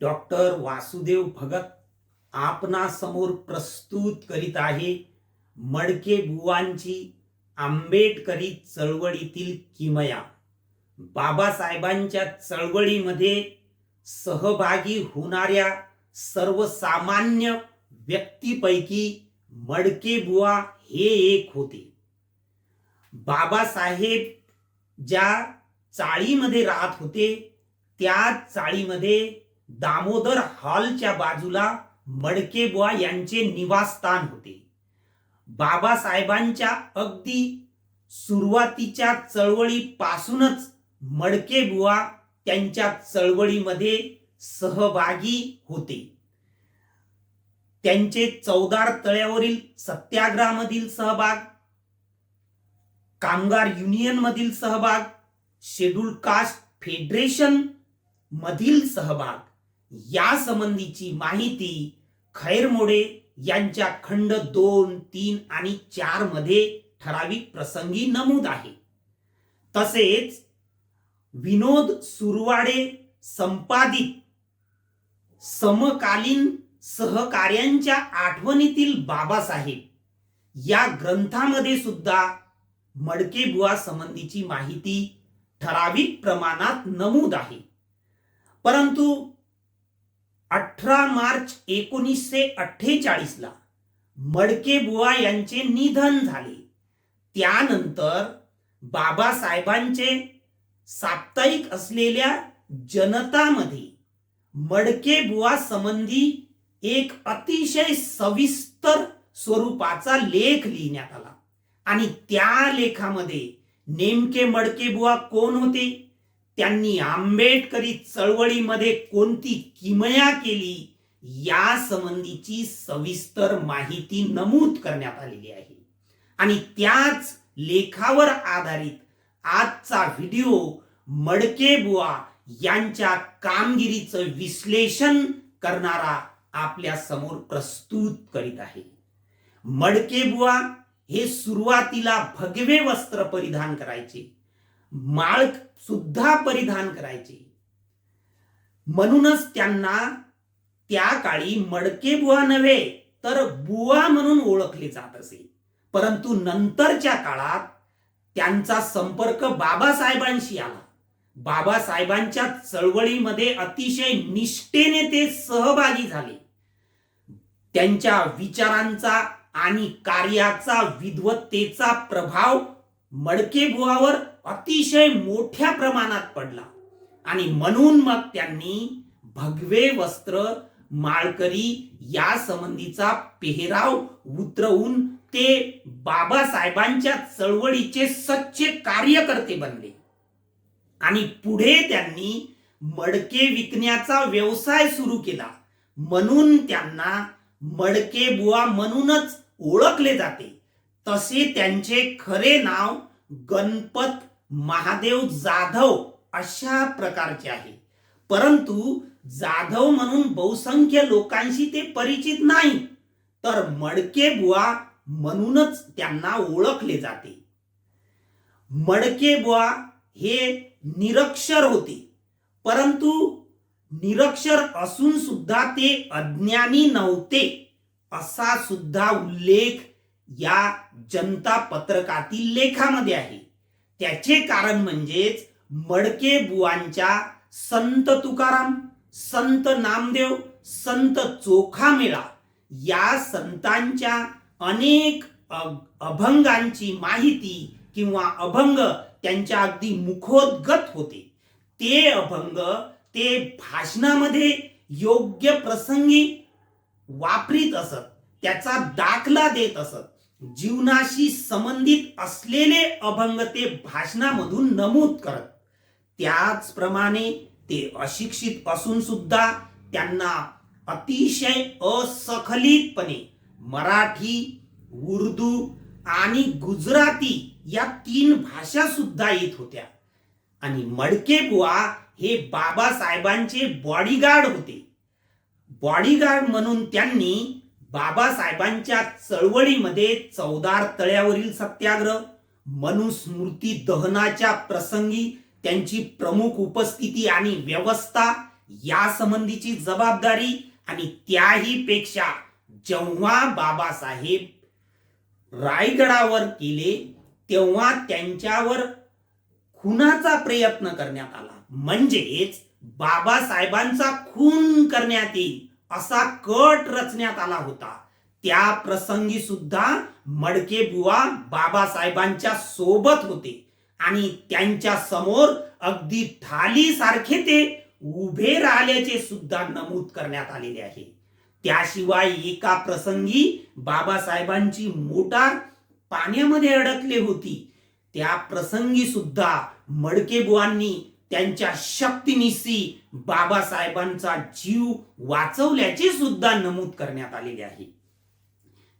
Doctor Vasudev Bhagat आपणासमोर प्रस्तुत करीत आहे. मडके बुवांची आंबेडकरी चळवळीतील किमया. बाबासाहेबांच्या चळवळीमध्ये सहभागी होणाऱ्या सर्वसामान्य व्यक्तीपैकी मडके बुवा हे एक होते. बाबासाहेब ज्या चाळीमध्ये राहत होते त्या चाळीमध्ये दामोदर हॉलच्या बाजूला मडकेबुवा यांचे निवासस्थान होते. बाबासाहेबांच्या अगदी सुरुवातीच्या चळवळीपासूनच मडके त्यांच्या चळवळीमध्ये सहभागी होते. त्यांचे चौदार तळ्यावरील सत्याग्रहामधील सहभाग कामगार युनियन मधील सहभाग शेड्यूल कास्ट फेडरेशन मधील सहभाग या संबंधीची माहिती खैरमोडे यांच्या खंड दोन तीन आणि चारमध्ये ठराविक प्रसंगी नमूद आहे. तसेच विनोद सुरवाडे संपादित समकालीन सहकार्यांच्या आठवणीतील बाबासाहेब या ग्रंथामध्ये सुद्धा मडकेबुवा संबंधीची माहिती ठराविक प्रमाणात नमूद आहे. परंतु अठरा मार्च एकोणीसशे अठ्ठेचाळीस ला मडके बुवा यांचे निधन झाले. त्यानंतर बाबासाहेबांचे साप्ताहिक असलेल्या जनतामध्ये मडके बुवा संबंधी एक अतिशय सविस्तर स्वरूपाचा लेख लिहिण्यात आला. आणि त्या लेखामध्ये नेमके मडके बुवा कोण होते? त्यांनी आंबेडकरी चळवळीमध्ये कोणती किमया केली या संबंधीची सविस्तर माहिती नमूद करण्यात आलेली आहे. आणि त्याच लेखावर आधारित आजचा व्हिडिओ मडके बुवा यांच्या कामगिरीचं विश्लेषण करणारा आपल्यासमोर प्रस्तुत करीत आहे. मडके बुवा हे सुरुवातीला भगवे वस्त्र परिधान करायचे. माळक सुद्धा परिधान करायचे. म्हणूनच त्यांना त्या काळी मडके बुवा नव्हे तर बुवा म्हणून ओळखले जात असे. परंतु नंतरच्या काळात त्यांचा संपर्क बाबासाहेबांशी आला. बाबासाहेबांच्या चळवळीमध्ये अतिशय निष्ठेने ते सहभागी झाले. त्यांच्या विचारांचा आणि कार्याचा विद्वत्तेचा प्रभाव मडके बुवावर अतिशय मोठ्या प्रमाणात पडला. आणि म्हणून मग त्यांनी भगवे वस्त्र माळकरी या संबंधीचा पेहराव उतरवून ते बाबासाहेबांच्या चळवळीचे सच्चे कार्यकर्ते बनले. आणि पुढे त्यांनी मडके विकण्याचा व्यवसाय सुरू केला. म्हणून त्यांना मडके बुवा म्हणूनच ओळखले जाते. तसे त्यांचे खरे नाव गणपत महादेव जाधव अशा प्रकारचे आहे. परंतु जाधव म्हणून बहुसंख्य लोकांशी ते परिचित नाही. तर मडके बुवा म्हणूनच त्यांना ओळखले जाते. मडके बुवा हे निरक्षर होते. परंतु निरक्षर असून सुद्धा ते अज्ञानी नव्हते असा सुद्धा उल्लेख या जनता पत्रकातील लेखामध्ये आहे. त्याचे कारण म्हणजेच मडके बुवांच्या संत तुकाराम संत नामदेव संत चोखामेळा या संतांच्या अनेक अभंगांची माहिती किंवा अभंग त्यांच्या अगदी मुखोद्गत होते. ते अभंग ते भाषणामध्ये योग्य प्रसंगी वापरीत असत त्याचा दाखला देत असत. जीवनाशी संबंधित असलेले अभंग ते भाषणामधून नमूद करत. त्याचप्रमाणे ते अशिक्षित असून सुद्धा त्यांना अतिशय असखलितपणे मराठी उर्दू आणि गुजराती या तीन भाषा सुद्धा येत होत्या. आणि मडके बुवा हे बाबासाहेबांचे बॉडीगार्ड होते. बॉडीगार्ड म्हणून त्यांनी बाबासाहेबांच्या चळवळीमध्ये चौदार तळ्यावरील सत्याग्रह मनुस्मृती दहनाच्या प्रसंगी त्यांची प्रमुख उपस्थिती आणि व्यवस्था या संबंधीची जबाबदारी आणि त्याही पेक्षा जेव्हा बाबासाहेब रायगडावर केले तेव्हा त्यांच्यावर खुनाचा प्रयत्न करण्यात आला. म्हणजेच बाबासाहेबांचा खून करण्यात येईल. असा कट रचण्यात आला होता. त्या प्रसंगी सुद्धा मडके बुवा बाबासाहेबांच्या सोबत होते आणि त्यांच्यासमोर अगदी ढाली सारखे ते उभे राहिल्याचे सुद्धा नमूद करण्यात आलेले आहे. त्याशिवाय एका प्रसंगी बाबासाहेबांची मोटार पाण्यामध्ये अडकली होती. त्या प्रसंगी सुद्धा मडके बुवांनी त्यांच्या शक्तीनिशी बाबासाहेबांचा जीव वाचवल्याचे सुद्धा नमूद करण्यात आलेले आहे.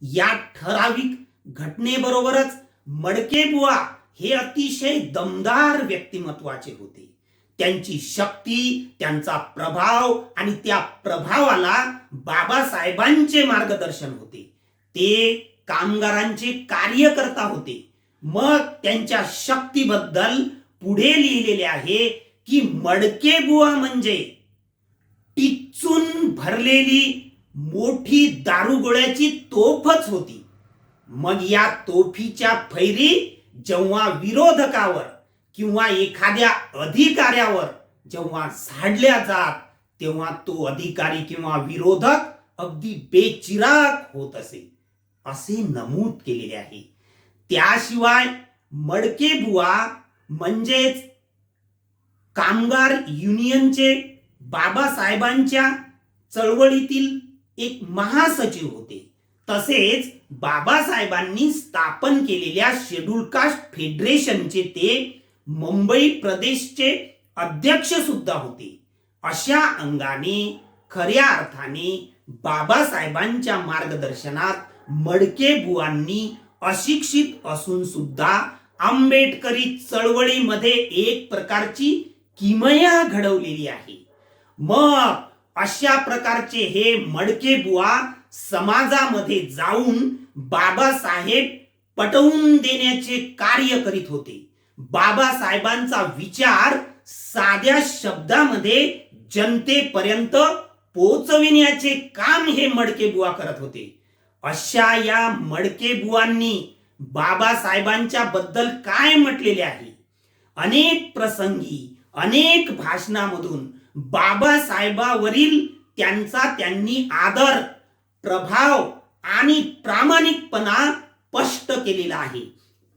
या ठराविक घटनेबरोबरच मडकेबुवा हे अतिशय दमदार व्यक्तिमत्वाचे होते. त्यांची शक्ती त्यांचा प्रभाव आणि त्या प्रभावाला बाबासाहेबांचे मार्गदर्शन होते. ते कामगारांचे कार्यकर्ता होते. मग त्यांच्या शक्तीबद्दल पुढे लिहिलेले आहे की मडके बुवा म्हणजे टिचून भरलेली मोठी दारुगोळ्याची तोफच होती. मग या तोफीच्या फैरी जेव्हा विरोधकावर किंवा एखाद्या अधिकाऱ्यावर जेव्हा झाडल्या जात तेव्हा तो अधिकारी किंवा विरोधक अगदी बेचिराग होत असे. असे नमूद केलेले आहे. त्याशिवाय मडके बुवा म्हणजेच कामगार युनियनचे बाबासाहेबांच्या चळवळीतील एक महासचिव होते. तसेच बाबासाहेबांनी स्थापन केलेल्या शेड्यूल कास्ट फेडरेशनचे ते मुंबई प्रदेशचे अध्यक्ष सुद्धा होते. अशा अंगाने खऱ्या अर्थाने बाबासाहेबांच्या मार्गदर्शनात मडके बुवांनी अशिक्षित असून सुद्धा आंबेडकरी चळवळीमध्ये एक प्रकारची किमया घडवलेली आहे. मग अशा प्रकारचे हे मडके बुवा समाजामध्ये जाऊन बाबासाहेब पटवून देण्याचे कार्य करीत होते. बाबासाहेबांचा विचार साध्या शब्दामध्ये जनतेपर्यंत पोचविण्याचे काम हे मडके बुवा करत होते. अशा या मडके बुवांनी बाबासाहेबांच्या बद्दल काय म्हटलेले आहे? अनेक प्रसंगी अनेक भाषणामधून बाबासाहेबावरील त्यांचा त्यांनी आदर प्रभाव आणि प्रामाणिकपणा स्पष्ट केलेला आहे.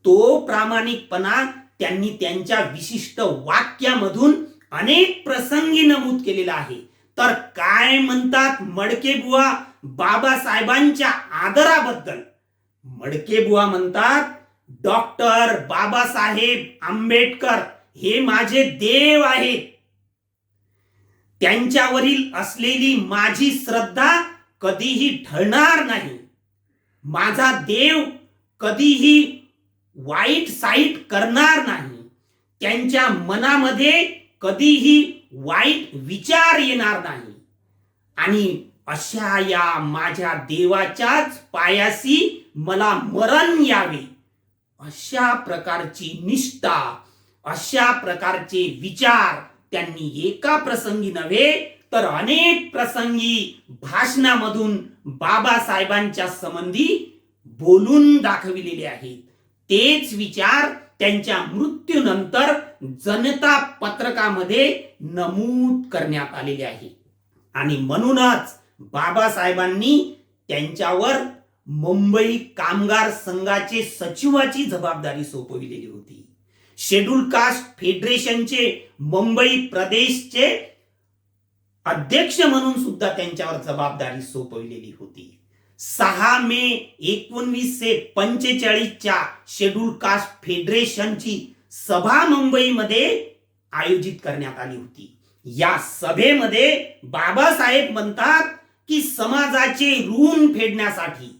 तो प्रामाणिकपणा त्यांनी त्यांच्या विशिष्ट वाक्यामधून अनेक प्रसंगी नमूद केलेला आहे. तर काय म्हणतात मडके बुवा बाबासाहेबांच्या आदराबद्दल? मडके बुवा म्हणतात डॉक्टर बाबासाहेब आंबेडकर हे माझे देव आहेत. त्यांच्यावरील असलेली माझी श्रद्धा कधीही ढळणार नाही. माझा देव कधीही वाईट साईट करणार नाही. त्यांच्या मनामध्ये कधीही वाईट विचार येणार नाही. आणि अशा या माझ्या देवाच्याच पायासी मला मरण यावे. अशा प्रकारची निष्ठा अशा प्रकारचे विचार त्यांनी एका प्रसंगी नव्हे तर अनेक प्रसंगी भाषणामधून बाबासाहेबांच्या संबंधी बोलून दाखविलेले आहेत. तेच विचार त्यांच्या मृत्यूनंतर जनता पत्रकामध्ये नमूद करण्यात आलेले आहे. आणि म्हणूनच बाबासाहेबांनी त्यांच्यावर मुंबई कामगार संघाचे सचिवाची जबाबदारी सोपविलेली होती. शेड्यूल कास्ट फेडरेशनचे मुंबई प्रदेशचे अध्यक्ष म्हणून सुद्धा त्यांच्यावर जबाबदारी सोपविलेली होती. सहा मे एकोणवीसशे पंचेचाळीसच्या शेड्यूल कास्ट फेडरेशनची सभा मुंबईमध्ये आयोजित करण्यात आली होती. या सभेमध्ये बाबासाहेब म्हणतात की समाजाचे ऋण फेडण्यासाठी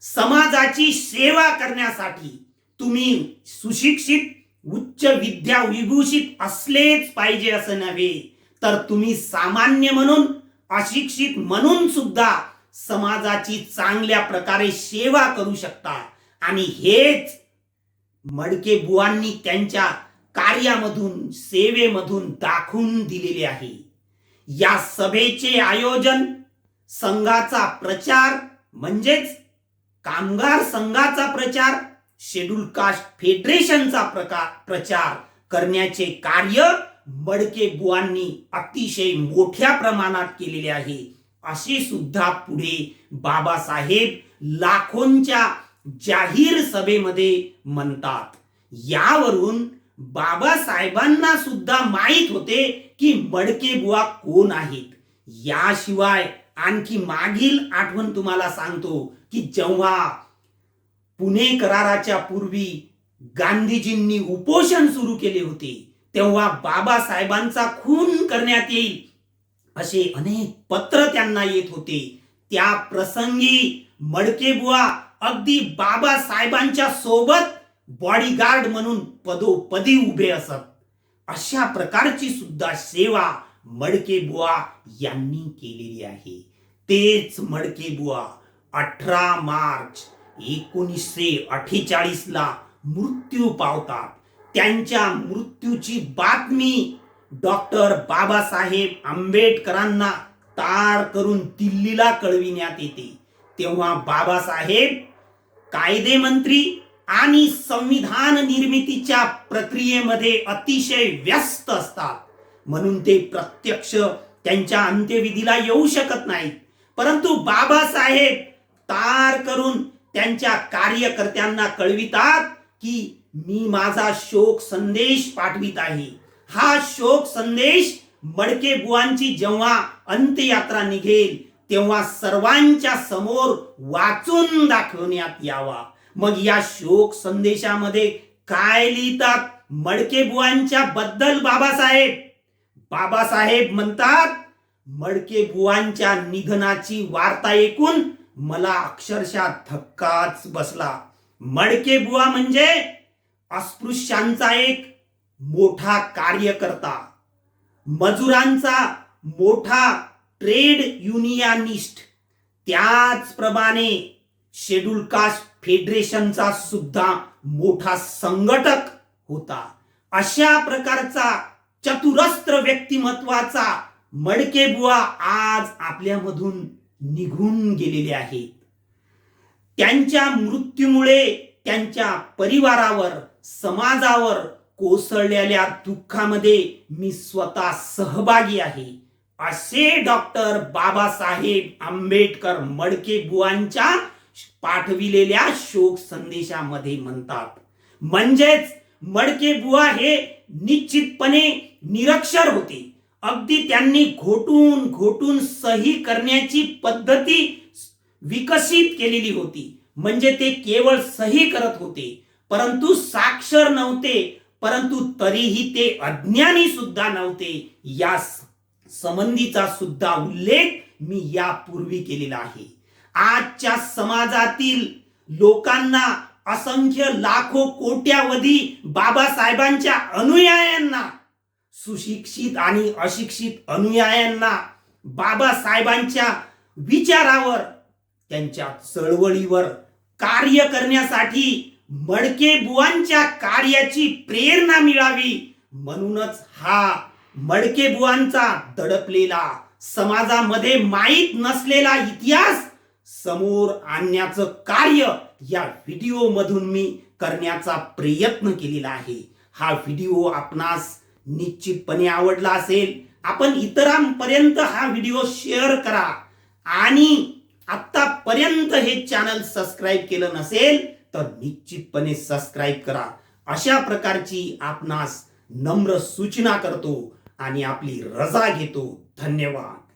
समाजाची सेवा करण्यासाठी तुम्ही सुशिक्षित उच्च विद्या विभूषित असलेच पाहिजे असं नव्हे तर तुम्ही सामान्य म्हणून अशिक्षित म्हणून सुद्धा समाजाची चांगल्या प्रकारे सेवा करू शकता. आणि हेच मडके बुवांनी त्यांच्या कार्यामधून सेवेमधून दाखवून दिलेले आहे. या सभेचे आयोजन संघाचा प्रचार म्हणजेच कामगार संघाचा प्रचार शेड्यूल कास्ट फेडरेशनचा प्रकार प्रचार करण्याचे कार्य मडके बुवांनी अतिशय मोठ्या प्रमाणात केलेले आहे. असे सुद्धा पुढे बाबासाहेब लाखोंच्या जाहीर सभेमध्ये म्हणतात. यावरून बाबासाहेबांना सुद्धा माहीत होते की मडके बुवा कोण आहेत. याशिवाय आणखी मागील आठवण तुम्हाला सांगतो की जेव्हा पुणे कराराच्या पूर्वी गांधीजींनी उपोषण सुरू केले होते तेव्हा बाबासाहेबांचा खून करण्यात येईल असे अनेक पत्र त्यांना येत होते. त्या प्रसंगी मडकेबुवा अगदी बाबासाहेबांच्या सोबत बॉडीगार्ड म्हणून पदोपदी उभे असत. अशा प्रकारची सुद्धा सेवा मडकेबुवा यांनी केलेली आहे. तेच मडकेबुवा अठरा मार्च एकोणीसशे अठ्ठेचाळीस ला मृत्यू पावतात. त्यांच्या मृत्यूची बातमी डॉक्टर बाबासाहेब आंबेडकरांना तार करून दिल्लीला कळविण्यात येते. तेव्हा बाबासाहेब कायदे मंत्री आणि संविधान निर्मितीच्या प्रक्रियेमध्ये अतिशय व्यस्त असतात. म्हणून ते प्रत्यक्ष त्यांच्या अंत्यविधीला येऊ शकत नाहीत. परंतु बाबासाहेब तार करून त्यांच्या कार्यकर्त्यांना कळवितात की मी माझा शोक संदेश पाठवित आहे. हा शोक संदेश मडके बुवांची जेव्हा अंत्ययात्रा निघेल तेव्हा सर्वांच्या समोर वाचून दाखवण्यात यावा. मग या शोक संदेशामध्ये काय लिहितात मडके बुवांच्या बद्दल बाबासाहेब? बाबासाहेब म्हणतात मडके बुवांच्या निधनाची वार्ता ऐकून मला अक्षरशः धक्काच बसला. मडके बुवा म्हणजे अस्पृश्यांचा एक मोठा कार्यकर्ता. मजुरांचा मोठा ट्रेड युनियनिस्ट. त्याचप्रमाणे शेड्यूल कास्ट फेडरेशनचा सुद्धा मोठा संघटक होता. अशा प्रकारचा चतुरस्त्र व्यक्तिमत्वाचा मडके बुवा आज आपल्यामधून निघून गेलेले आहेत. त्यांच्या मृत्यूमुळे त्यांच्या परिवारावर समाजावर कोसळलेल्या दुःखामध्ये मी स्वतः सहभागी आहे. असे डॉक्टर बाबासाहेब आंबेडकर मडके बुवांच्या पाठविलेल्या शोक संदेशामध्ये म्हणतात. म्हणजेच मडके बुवा हे निश्चितपणे निरक्षर होते. अगदी त्यांनी घोटून घोटून सही करण्याची पद्धती विकसित केलेली होती. म्हणजे ते केवळ सही करत होते परंतु साक्षर नव्हते परंतु तरीही ते अज्ञानी सुद्धा नव्हते. या संबंधीचा सुद्धा उल्लेख मी यापूर्वी केलेला आहे. आजच्या समाजातील लोकांना असंख्य लाखो कोट्यावधी बाबासाहेबांच्या अनुयायांना सुशिक्षित आणि अशिक्षित अनुयायांना बाबासाहेबांच्या विचारावर त्यांच्या चळवळीवर कार्य करण्यासाठी मडके बुवांच्या कार्याची प्रेरणा मिळावी म्हणूनच हा मडके बुवांचा दडपलेला समाजामध्ये माहीत नसलेला इतिहास समोर आणण्याचं कार्य या व्हिडिओ मधून मी करण्याचा प्रयत्न केलेला आहे. हा व्हिडिओ आपणास निश्चितपणे आवडला असेल. आपण इतरांपर्यंत हा व्हिडिओ शेअर करा. आणि आत्तापर्यंत हे चॅनल सबस्क्राईब केलं नसेल तर निश्चितपणे सबस्क्राईब करा. अशा प्रकारची आपणास नम्र सूचना करतो आणि आपली रजा घेतो. धन्यवाद.